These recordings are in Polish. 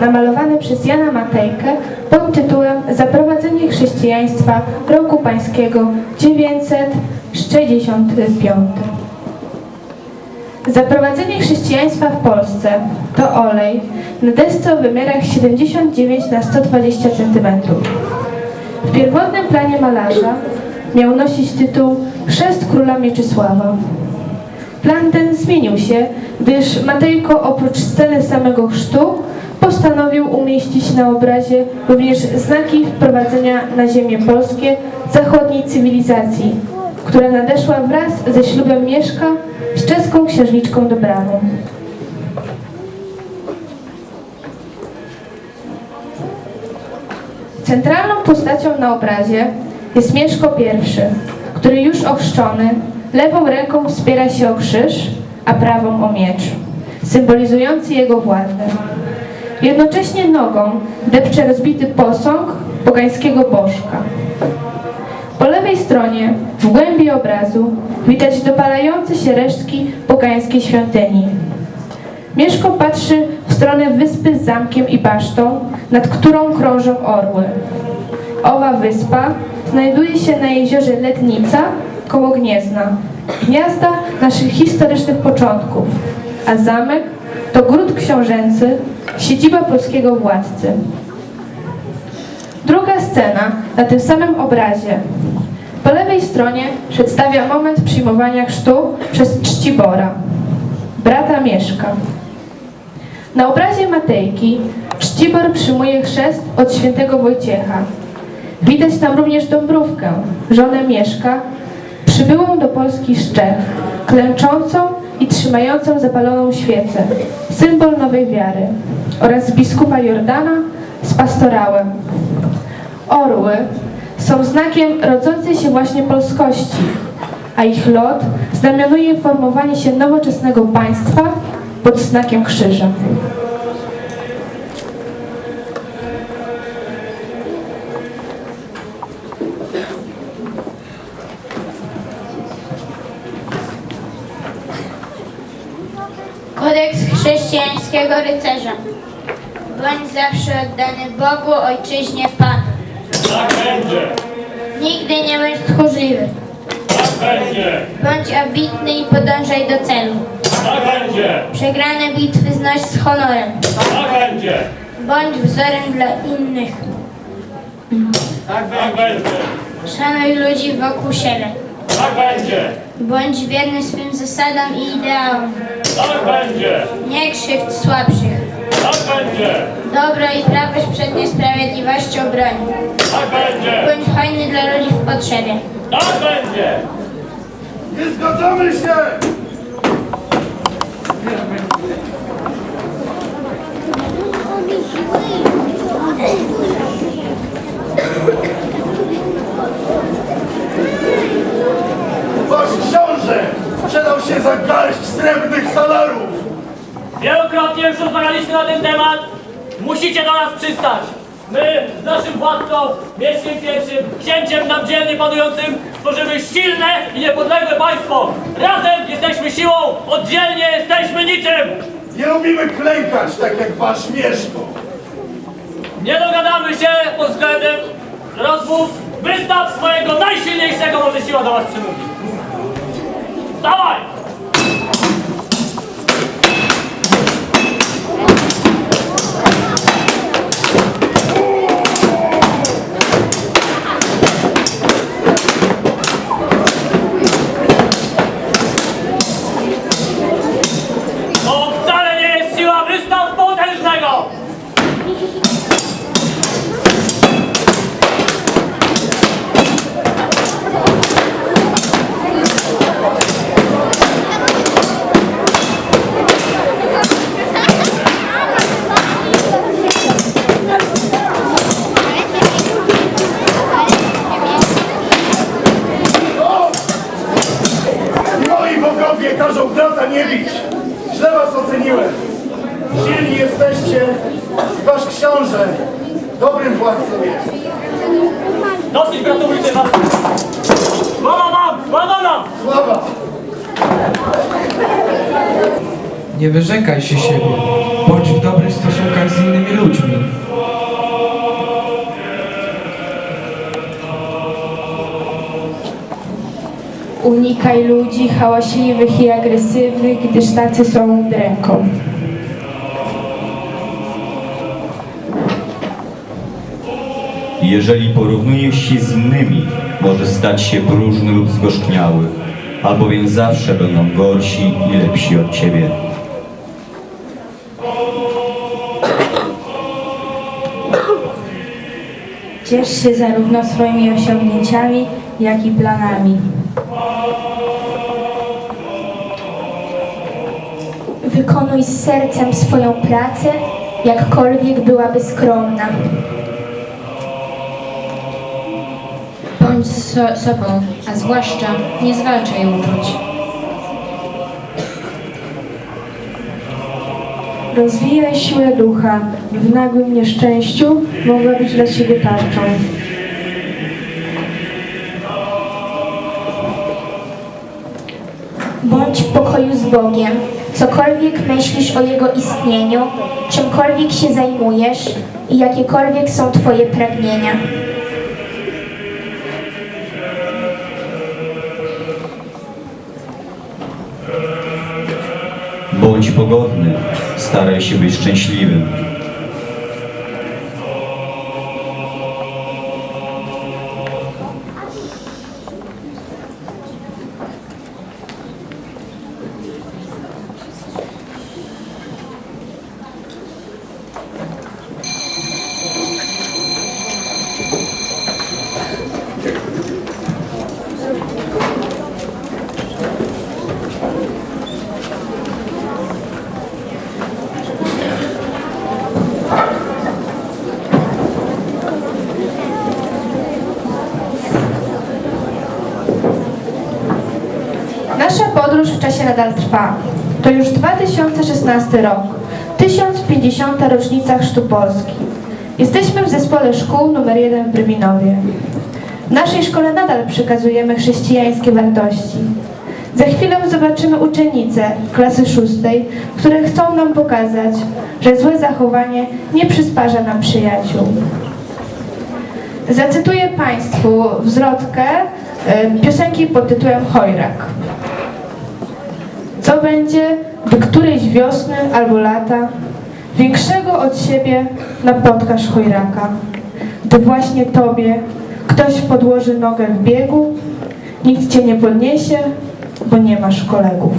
namalowany przez Jana Matejkę pod tytułem Zaprowadzenie chrześcijaństwa roku pańskiego 965. Zaprowadzenie chrześcijaństwa w Polsce to olej na desce o wymiarach 79 na 120 cm. W pierwotnym planie malarza miał nosić tytuł Chrzest Króla Mieczysława. Plan ten zmienił się, gdyż Matejko oprócz sceny samego chrztu postanowił umieścić na obrazie również znaki wprowadzenia na ziemię polskie zachodniej cywilizacji, która nadeszła wraz ze ślubem Mieszka z czeską księżniczką Dobrawą. Centralną postacią na obrazie jest Mieszko I, który już ochrzczony lewą ręką wspiera się o krzyż, a prawą o miecz, symbolizujący jego władzę. Jednocześnie nogą depcze rozbity posąg pogańskiego bożka. Po lewej stronie, w głębi obrazu, widać dopalające się resztki pogańskiej świątyni. Mieszko patrzy w stronę wyspy z zamkiem i basztą, nad którą krążą orły. Owa wyspa znajduje się na jeziorze Lednica koło Gniezna, gniazda naszych historycznych początków, a zamek to gród książęcy, siedziba polskiego władcy. Druga scena na tym samym obrazie. Po lewej stronie przedstawia moment przyjmowania chrztu przez Czcibora, brata Mieszka. Na obrazie Matejki Czcibor przyjmuje chrzest od świętego Wojciecha. Widać tam również Dąbrówkę, żonę Mieszka, przybyłą do Polski z Czech, klęczącą i trzymającą zapaloną świecę, symbol nowej wiary, oraz biskupa Jordana z pastorałem. Orły są znakiem rodzącej się właśnie polskości, a ich lot znamionuje formowanie się nowoczesnego państwa pod znakiem krzyża. Chrześcijańskiego rycerza. Bądź zawsze oddany Bogu, Ojczyźnie, Panu. Tak będzie, Nigdy nie bądź tchórzliwy. tak będzie, Bądź ambitny i podążaj do celu. tak będzie, Przegrane bitwy znoś z honorem. tak będzie, Bądź wzorem dla innych. tak będzie, Szanuj ludzi wokół siebie. tak będzie, Bądź wierny swym zasadom i ideałom. Tak będzie, Nie krzywdź słabszych. tak będzie, Dobro i prawość przed niesprawiedliwością broni. tak będzie, Bądź hojny dla ludzi w potrzebie. tak będzie. Nie zgadzamy się! Wasz rozmawialiśmy na ten temat. Musicie do nas przystać. My z naszym władcą, Mieszkiem I, księciem nam dzielnie panującym, stworzymy silne i niepodległe państwo. Razem jesteśmy siłą, oddzielnie jesteśmy niczym. Nie lubimy klękać tak jak wasz Mieszko! Nie dogadamy się pod względem rozmów. Wystaw swojego najsilniejszego, może siła do was przemówi. Dawaj! Dosyć gratuluję was! Mama nam! Mama nam! Sława! Nie wyrzekaj się siebie. Bądź w dobrych stosunkach z innymi ludźmi. Unikaj ludzi hałaśliwych i agresywnych, gdyż tacy są udręką. Jeżeli porównujesz się z innymi, może stać się próżny lub zgorzkniały, albowiem zawsze będą gorsi i lepsi od ciebie. Ciesz się zarówno swoimi osiągnięciami, jak i planami. Wykonuj z sercem swoją pracę, jakkolwiek byłaby skromna. Bądź so, sobą, a zwłaszcza nie zwalczaj uczuć. Rozwijaj siłę ducha. W nagłym nieszczęściu mogła być dla ciebie tarczą. Bądź w pokoju z Bogiem. Cokolwiek myślisz o Jego istnieniu, czymkolwiek się zajmujesz i jakiekolwiek są Twoje pragnienia. Bądź pogodny, staraj się być szczęśliwym. Czasie nadal trwa. To już 2016 rok, 1050. rocznica Chrztu Polski. Jesteśmy w zespole szkół numer 1 w Bryminowie. W naszej szkole nadal przekazujemy chrześcijańskie wartości. Za chwilę zobaczymy uczennice klasy szóstej, które chcą nam pokazać, że złe zachowanie nie przysparza nam przyjaciół. Zacytuję Państwu wzrodkę e, piosenki pod tytułem Chojrak. Co będzie, gdy którejś wiosny albo lata większego od siebie napotkasz chojraka? Gdy właśnie tobie ktoś podłoży nogę w biegu, nikt cię nie podniesie, bo nie masz kolegów.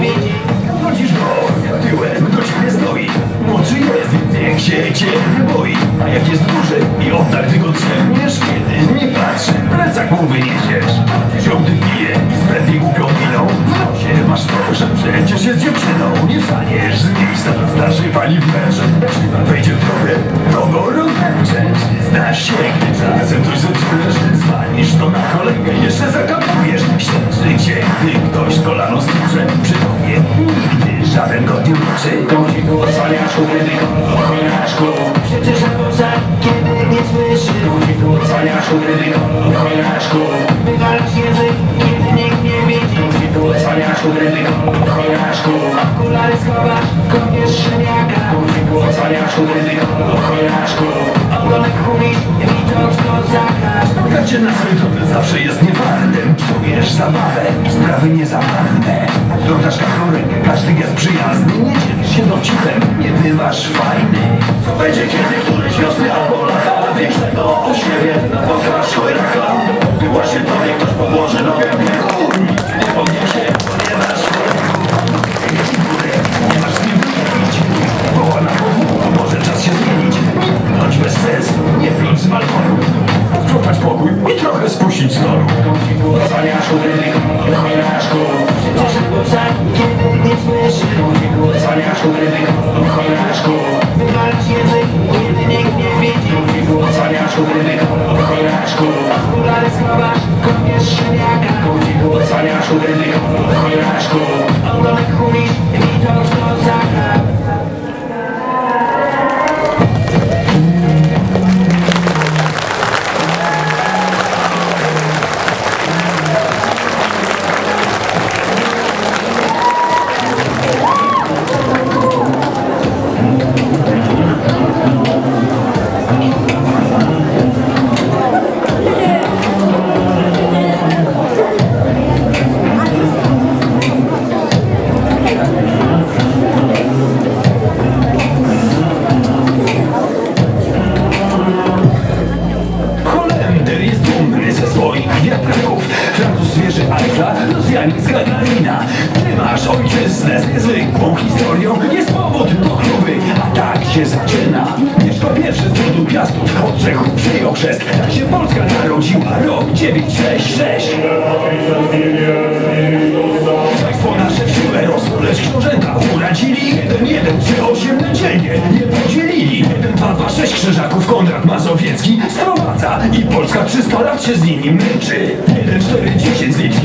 Widzi Chodzisz go. Tyłem, do ciebie stoi. Młodszy jest, niech się cię nie boi. A jak jest duży i oddech go drzemniesz Kiedy nie patrzy, plecak mu wyniesiesz Żołty pije i sprytnie głupią miną. W nosie masz to, że przecież jest dziewczyną. Nie wstaniesz z miejsca, to starszy pali w Jak szliban wejdzie w drogę, to go rozepcze Czy znasz się, gdy czasem coś zepsujesz. Zwalisz to na kolegę, jeszcze zakapujesz cwaniaczku, ryzyko, choleraczku Ogonek mówisz, widząc zagrasz Gacie na swojej drodze zawsze jest niewarnym Psujesz zabawę sprawy niezabawne. Dodasz rękę, każdy jest przyjazny. Nie dzielisz się dowcipem, nie bywasz fajny. Co będzie kiedy któryś wiosny albo lata Większego od siebie napotkasz chojraka By właśnie tobie ktoś podłoży nogę. Nie podniesie, ponieważ nie się zmienić Choć bez sensu, nie pić z balkonu. Sprzątać pokój i trochę spuścić z toru obudzaj, kiedy nie słyszy ryzyko, choleraczku Wywalasz język, kiedy nikt nie widzi ryzyko, chojraczku Okulary schowasz, kopiesz szczeniaka Kołdziku odsłaniasz ryzyko, chojraczku Ogonek humisz, widząc kozaka Z Gagarina Ty masz ojczyznę z niezwykłą historią Jest powód do chluby, a tak się zaczyna. Mieszko pierwszy z trudu piastów Od Czechów przyjął chrzest. Tak się Polska narodziła Rok 966 Państwo nasze w siłę rosło, lecz książęta uradzili. Jeden, jeden, trzy, osiem na dziennie nie podzielili Jeden, dwa, dwa, sześć krzyżaków Konrad Mazowiecki sprowadza. I Polska 300 lat się z nimi męczy. Jeden, cztery,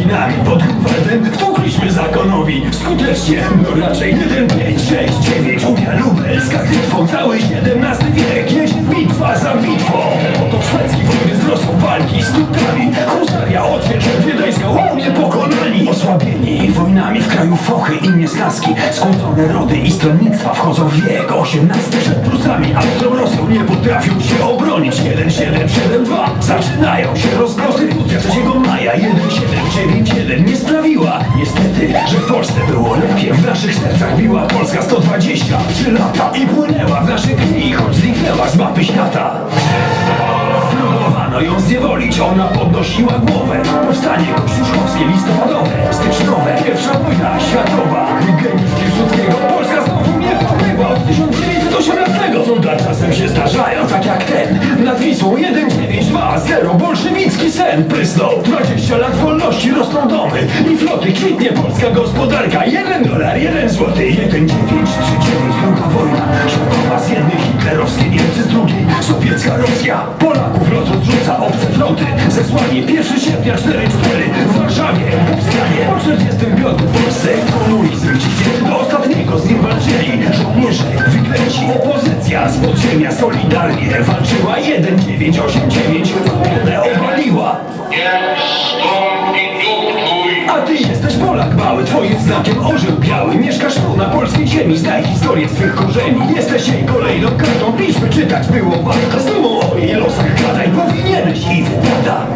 dziesięć z Litwinami Pod Wtłukliśmy zakonowi Skutecznie, no raczej jeden, pięć, sześć, dziewięć Unia Lubelska z Litwą cały XVII wiek. Jeździ bitwa za bitwą Oto szwedzki wojny z Rosją walki z Turkami. Husaria odwieczę wiedeńska łomnie pokonani. Osłabieni wojnami w kraju fochy i niesnaski. Skłócone rody i stronnictwa wchodzą w wiek. XVIII Przed Prusami Austro-Rosją nie potrafią się obronić. 1772 Zaczynają się rozkonstytucja 3 maja. 1791 nie sprawiła Niestety, że w Polsce było lepiej. W naszych sercach biła Polska 123 lata I płynęła w naszej krwi, choć zniknęła z mapy świata. Próbowano ją zniewolić, ona podnosiła głowę. Powstanie kościuszkowskie listopadowe Styczniowe, pierwsza wojna światowa. Geniusz Piłsudskiego, Polska znowu nie pomyła Od 1918 Cuda czasem się zdarzają, tak jak ten. Nad Wisłą 1920 Bolszewicki sen prysnął 20 lat wolności rosną domy. I floty kwitnie. Polska gospodarka. Jeden dolar, jeden złoty, jeden dziewięć, trzy dziewięć. Druga wojna. Światowa z jednej Hitlerowskiej Niemcy z drugiej, sowiecka Rosja Polaków los odrzuca obce fronty Zesłanie 1 sierpnia 4 w Warszawie. Powstanie po 45 w Polsce. Komunizm ci do ostatniego z nim walczyli Żołnierze wyklęci Opozycja z podziemia solidarnie Walczyła. 1989 One obaliła ty jesteś Polak mały, twoim znakiem orzeł biały. Mieszkasz tu na polskiej ziemi, znaj historię swych korzeni. Jesteś jej kolejną kartą, piśmy czytać było warto. Z dumą o jej losach gadaj, powinieneś i wypada.